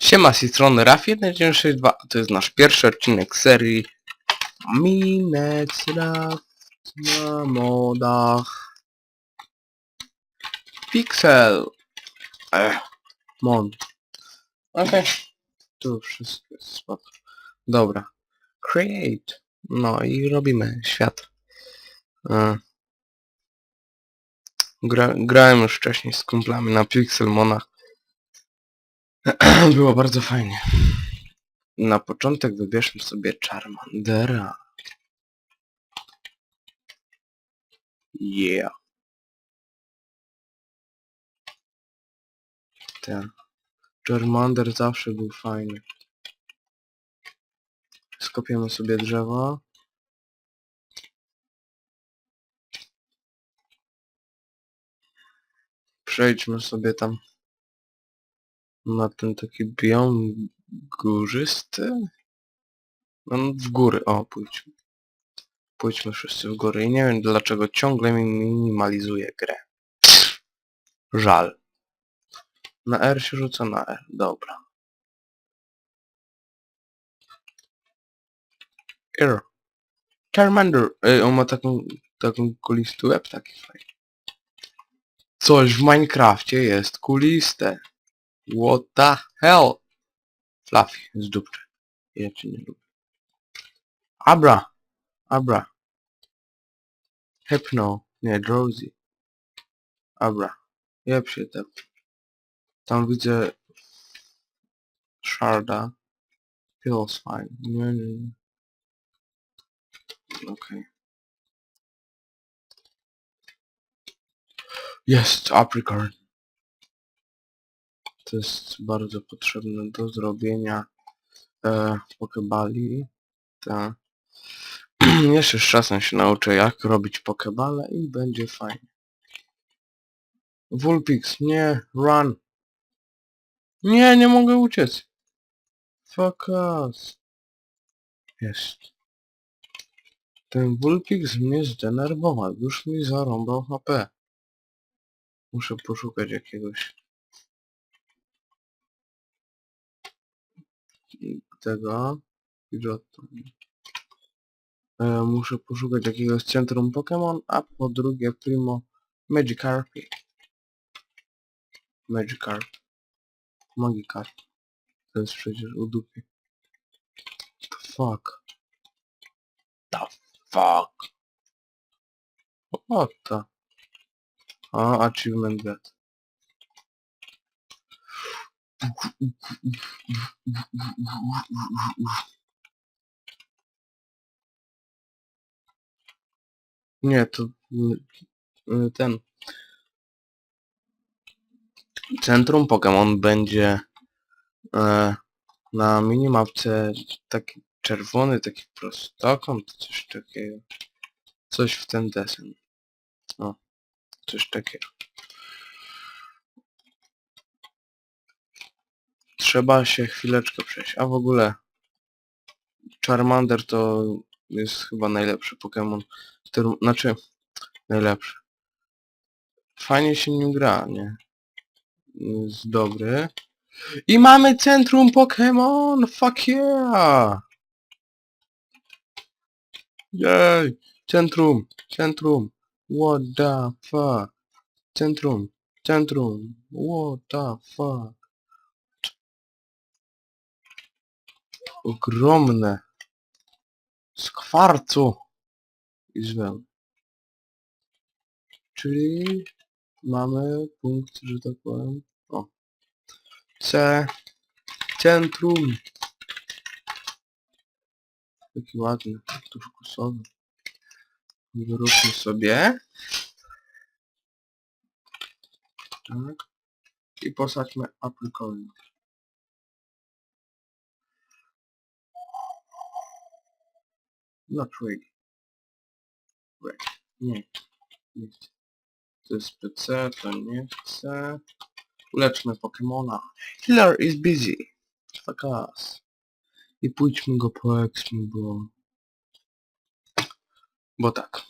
Siema, z tej strony Raf1962, a to jest nasz pierwszy odcinek serii Minecraft na modach. Pixel. Ech, mod Okej, tu wszystko jest spoko. Dobra, create. No i robimy świat. E, Gra, grałem już wcześniej z kumplami na Pixelmonach Było bardzo fajnie. Na początek wybierzmy sobie Charmandera. Yeah. Ten. Charmander zawsze był fajny. Skopiemy sobie drzewo. Przejdźmy sobie tam na ten taki biom górzysty. No w góry, o pójdźmy. Pójdźmy wszyscy w góry i nie wiem dlaczego ciągle mi minimalizuje grę. Żal. Na R się rzuca na R, dobra. R. Charmander. Ej, on ma taką, taką kulisty łeb taki fajny. Coś w Minecrafcie jest kuliste. What the hell? Fluffy, z dupy. Ja cię nie lubię. Abra! Abra. Hypno. Nie. Abra. Jeb się tam. Tam widzę... Sharda. Feels fine. Nie, nie, nie. Okej. Jest apricot. To jest bardzo potrzebne do zrobienia e, pokebali. Ta. Jeszcze z czasem się nauczę jak robić pokebale i będzie fajnie. Vulpix, nie, run. Nie, nie mogę uciec. Fuck us. Jest. Ten Vulpix mnie zdenerwował, już mi zarąbał HP. Muszę poszukać jakiegoś tego Pilotu. E, muszę poszukać jakiegoś centrum Pokémon, a po drugie Primo Magikarpie. Magikarp. Magikarp. To jest przecież u dupy. The fuck. The fuck. What the? A, achievement get. Nie, to y, y, ten centrum Pokémon będzie e, na minimapce taki czerwony, taki prostokąt, coś takiego. Coś w ten desen. O, coś takiego. Trzeba się chwileczkę przejść. A w ogóle Charmander to jest chyba najlepszy Pokémon. który- Znaczy, najlepszy. Fajnie się nim gra, nie? Jest dobry. I mamy centrum Pokémon! Fuck yeah! Jej! Centrum! Centrum! What the fuck? Centrum! Centrum! What the fuck? Ogromne z kwarcu i z. Czyli mamy punkt, że tak powiem, o, C, centrum. Taki ładny, turkusowy. Wyróbmy sobie. Tak. I posadźmy aprikowy. Not really. Right. Nie. Nie chcę. To jest PC, to nie chcę. Uleczmy Pokemona. Healer is busy. Fuck us. I pójdźmy go po exmy, bo... Bo tak.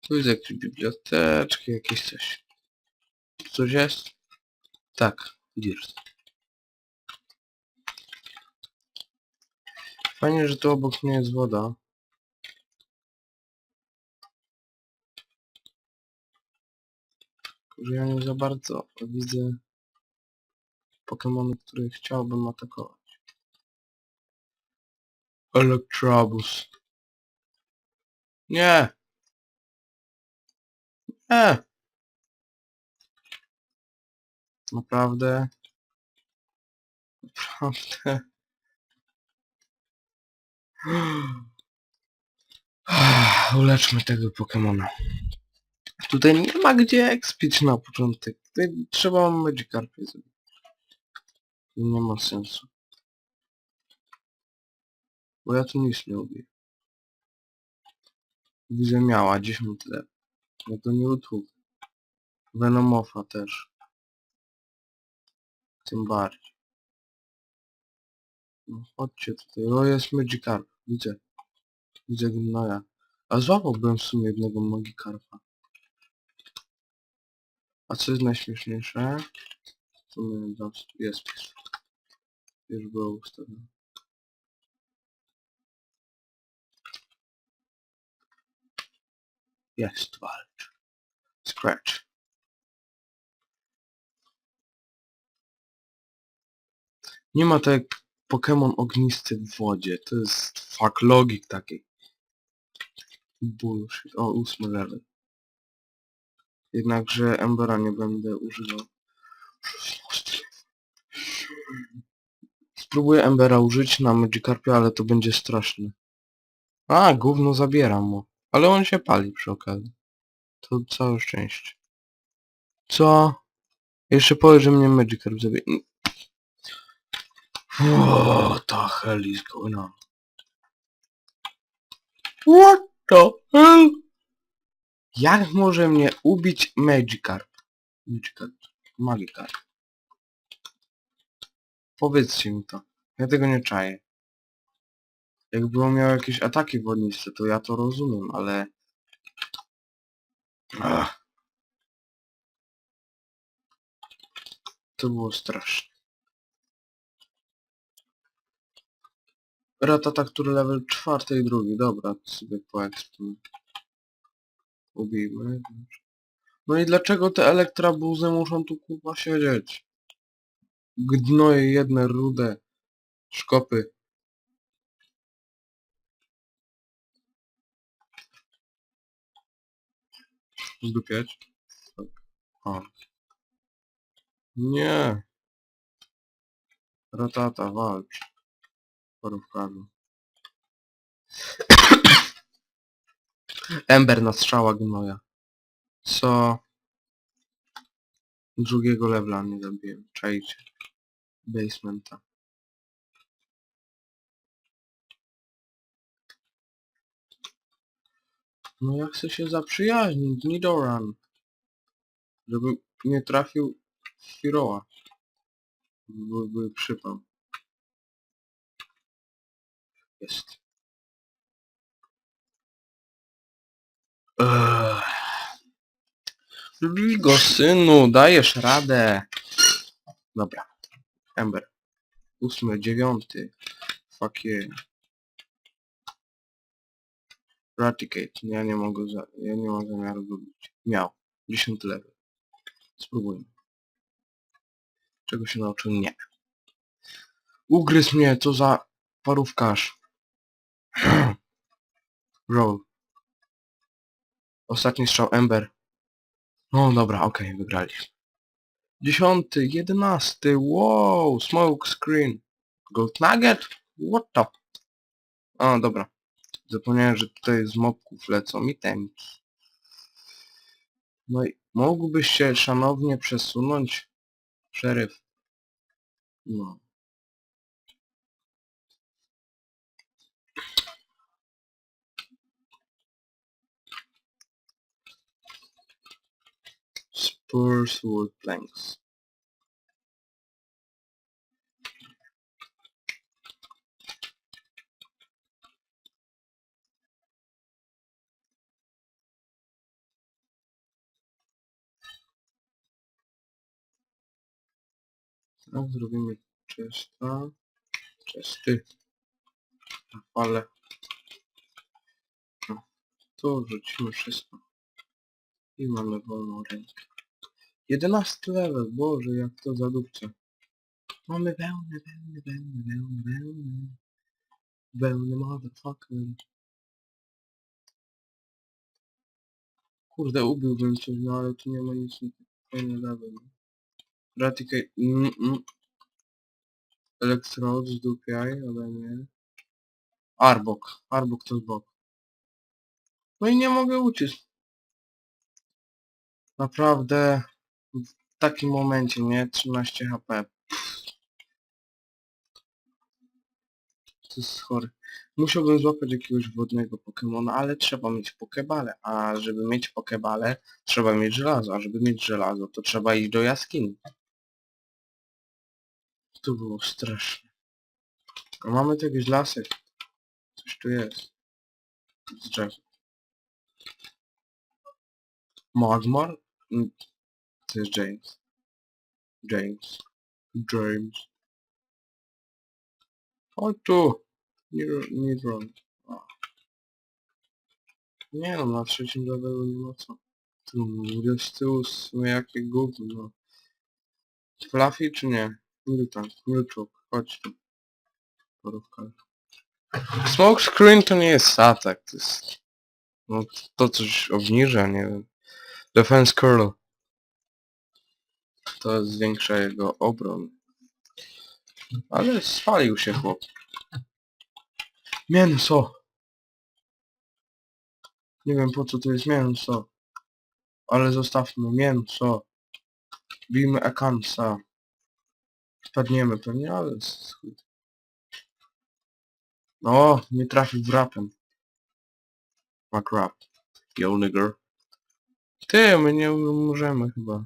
Tu jest jakieś biblioteczki, jakieś coś. Coś jest? Tak, Dirt. Fajnie, że tu obok mnie jest woda. Że ja nie za bardzo widzę Pokemony, które chciałbym atakować. Electrabus. Nie! Nie! Naprawdę? Naprawdę? Uleczmy tego Pokemona. Tutaj nie ma gdzie expić na początek. Tutaj trzeba Magikarpie zrobić. Nie ma sensu. Bo ja tu nic nie lubię. Widzę miała 10 lat. No to nie YouTube. Venomofa też. Tym bardziej. No chodźcie tutaj. O jest Magikarp. Widzę. Widzę gnoja. A złapałbym w sumie jednego Magikarpa. A co jest najśmieszniejsze? W sumie jest. Już było ustawione. Jest walcz. Scratch. Nie ma tak Pokémon ognisty w wodzie. To jest fuck logik takiej. Bullshit. O, ósmy level. Jednakże Embera nie będę używał. Spróbuję Embera użyć na Magikarpie, ale to będzie straszne. A, gówno zabieram mu. Ale on się pali przy okazji. To całe szczęście. Co? Jeszcze powie, że mnie Magikarp zabije. What the hell is going on? What the hell? Jak może mnie ubić Magikarp? Magikarp. Magikarp. Powiedzcie mi to. Ja tego nie czaję. Jakby on miał jakieś ataki wodniste, to ja to rozumiem, ale... Ach. To było straszne. Ratata, który level czwarty i drugi. Dobra, to sobie poeksploruję. Ubijmy. No i dlaczego te elektrabuzy muszą tu kurwa siedzieć? Gnoje jedne rude. Szkopy. Zdupiać? Tak. O. Nie. Ratata, walcz. Parówkami. Ember na strzała gnoja. Co? Drugiego levela nie zabiłem. Czajcie. Basementa. No ja chcę się zaprzyjaźnić, Nidoran. Żeby nie trafił w Heroa. Byłby przypał. Jest. Bij go, synu, dajesz radę. Dobra. Ember. Ósmy, dziewiąty. Fuck yeah. Raticate. Ja nie mogę za... Ja nie mam zamiaru go bić. Miał. Dziesiąty level. Spróbujmy. Czego się nauczył? Nie. Ugryzł mnie, co za parówkarz. Roll. Ostatni strzał Ember. No dobra, okej, wygraliśmy. Dziesiąty, jedenasty, wow, smoke screen. Gold nugget? What the... A, dobra. Zapomniałem, że tutaj z mobków lecą itemki. No i mógłbyś się szanownie przesunąć, szeryf? No. Spurs wood planks. Tak, zrobimy czysta. Czysty. Ale... No. Tu rzucimy wszystko. I mamy wolną rękę. 11 level, Boże, jak to zadupce. Mamy wełnę, wełnę, wełnę, wełnę, wełnę. Wełnę, motherfucker. Kurde, ubiłbym coś, no ale tu nie ma nic fajny level. Raticate... Mm, mm. Electrode, zdupiaj, ale nie. Arbok. Arbok to z boku. No i nie mogę uciec. Naprawdę takim momencie, nie? 13 HP. To jest chory. Musiałbym złapać jakiegoś wodnego Pokemona, ale trzeba mieć Pokebale. A żeby mieć Pokebale, trzeba mieć żelazo. A żeby mieć żelazo, to trzeba iść do jaskini. To było straszne. A mamy tu jakiś lasek. Coś tu jest. Z drzew. Magmar? To jest James. James. James. Chodź tu. Nie, nie. A. Nie no, na trzecim levelu nie ma co. Tu, 28, jakie gówno. Fluffy czy nie? Milton, Milczuk, chodź tu. Porówka. Smoke screen to nie jest atak, to jest... No, to coś obniża, nie wiem. Defense curl. To zwiększa jego obron. Ale spalił się chłop. Mięso! Nie wiem po co to jest mięso. Ale zostawmy mięso. Bijmy Akansa. Spadniemy pewnie, ale... No, nie trafił w rapem. Fuck rap. Nigger. Ty, my nie możemy chyba.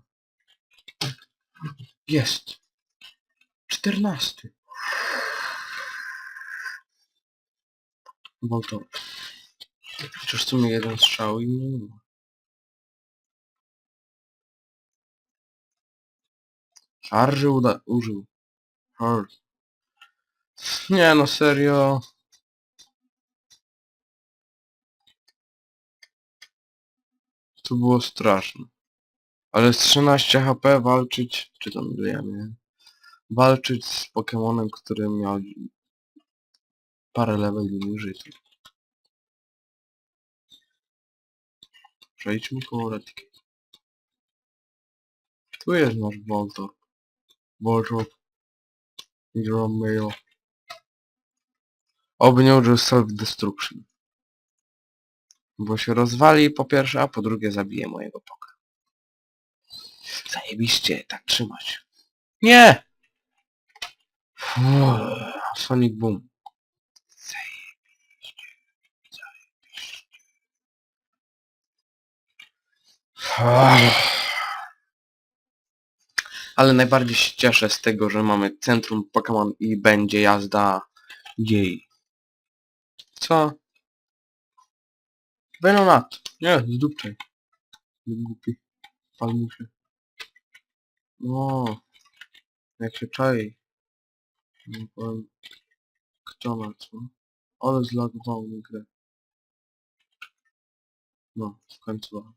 Jest. 14. Boltor. Chociaż w sumie jeden strzał i nie ma. Szarży uda użył. Hard. Nie no, serio. To było straszne. Ale z 13 HP walczyć, czy tam ile? Walczyć z Pokemonem, który miał parę leveli to- Przejdźmy koło Redki. Tu jest nasz Voltor. Voltor. Romeo. Oby nie użył self-destruction. Bo się rozwali po pierwsze, a po drugie zabije mojego poka. Zajebiście, tak trzymać. Nie! Uff, Sonic Boom. Zajebiście. Zajebiście. Ale najbardziej się cieszę z tego, że mamy centrum Pokémon i będzie jazda jej. Co? Venonat. Nie, zdupczaj. Głupi. Palmusie. No. Jak się czai. Nie powiem. Kto na co? Ale zlagował mi grę. No, w końcu.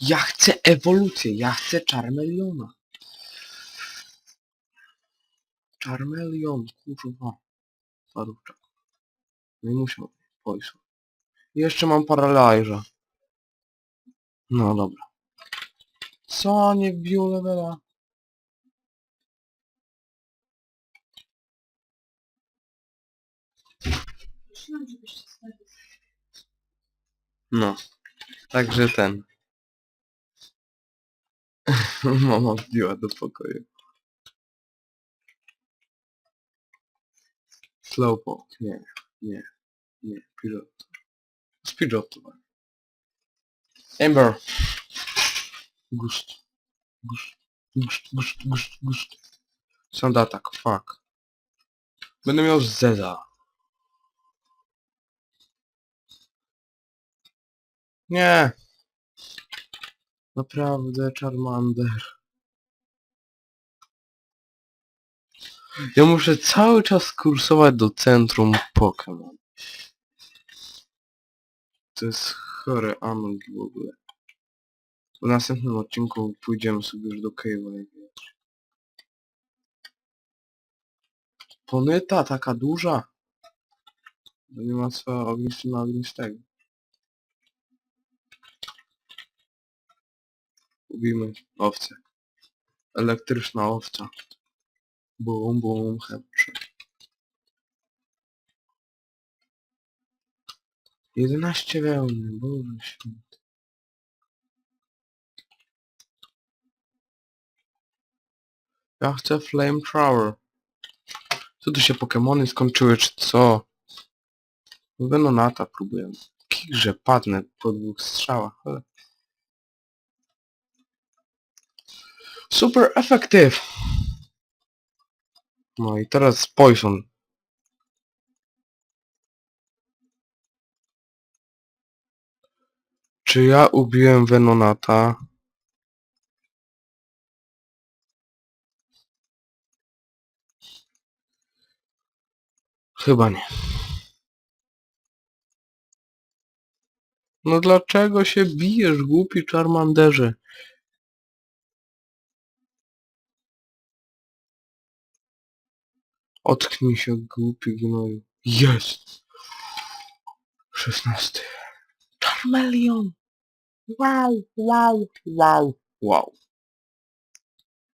Ja chcę ewolucję, ja chcę Charmeleona. Charmeleon, kurwa. Parówczak. Nie musiał. Poison. Jeszcze mam Paralyża. No dobra. Co? Nie wbił levela? No. Także ten. Mama wbiła do pokoju. Slowpoke. Nie. Nie. Nie. Pilot. Speedrot. Ember. Gust. Gust. Gust. Gust. Gust. Gust. Sound attack. Fuck. Będę miał Zeza. Nie. Naprawdę, Charmander. Ja muszę cały czas kursować do centrum Pokémon. To jest chore Among w ogóle. W następnym odcinku pójdziemy sobie już do Cave'a. Ponyta taka duża. Nie ma co ognisty na ognistego. Ubijmy owcę. Elektryczna owca. Bum, bum, headshot. 11 wełny, Boże święty. Ja chcę flamethrower. Co tu się Pokemony skończyły, czy co? Venonata próbujemy. Kigrze padnę po dwóch strzałach, ale... Super effective! No i teraz Poison. Czy ja ubiłem Venonata? Chyba nie. No dlaczego się bijesz, głupi Charmanderze? Otknij się, głupi gnoju. Jest! Szesnasty. Charmeleon! Wow, wow, wow, wow.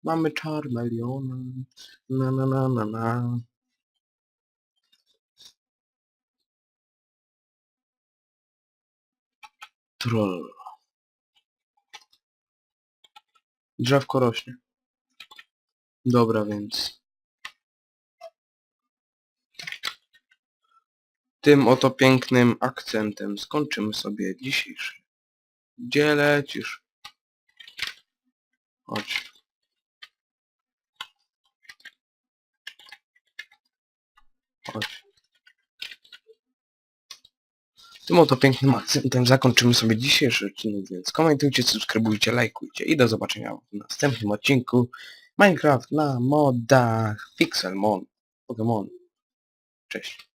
Mamy Charmeleona. Na na na na na. Troll. Drzewko rośnie. Dobra, więc... Tym oto pięknym akcentem skończymy sobie dzisiejszy. Gdzie lecisz? Chodź. Chodź. Tym oto pięknym akcentem zakończymy sobie dzisiejszy odcinek, więc komentujcie, subskrybujcie, lajkujcie i do zobaczenia w następnym odcinku Minecraft na modach Pixelmon Pokémon. Cześć.